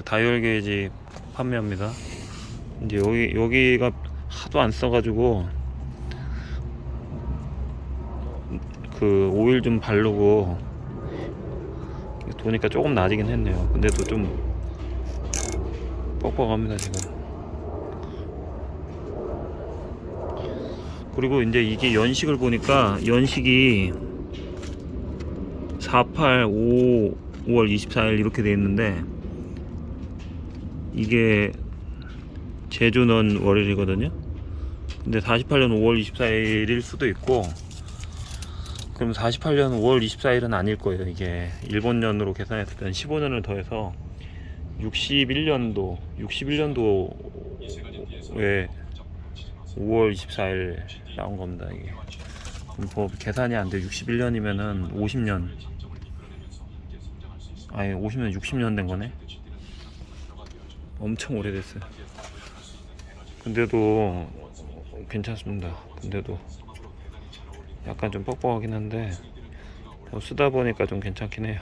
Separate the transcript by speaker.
Speaker 1: 다이얼 게이지 판매합니다. 이제 여기 여기가 하도 안 써가지고 그 오일 좀 바르고 도니까 조금 나아지긴 했네요. 근데도 좀 뻑뻑합니다 지금. 그리고 이제 이게 연식을 보니까 연식이 48, 5, 5월 24일 이렇게 돼 있는데 이게 제주는 월요일이거든요. 근데 48년 5월 24일일 수도 있고 그럼 48년 5월 24일은 아닐 거예요. 이게 일본년으로 계산했을 때는 15년을 더해서 61년도 61년도에 5월 24일 나온 겁니다. 이게 뭐 계산이 안 돼. 61년이면은 50년 아니 50년 60년 된 거네. 엄청 오래됐어요. 근데도 괜찮습니다. 근데도 약간 좀 뻑뻑하긴 한데 뭐 쓰다 보니까 좀 괜찮긴 해요.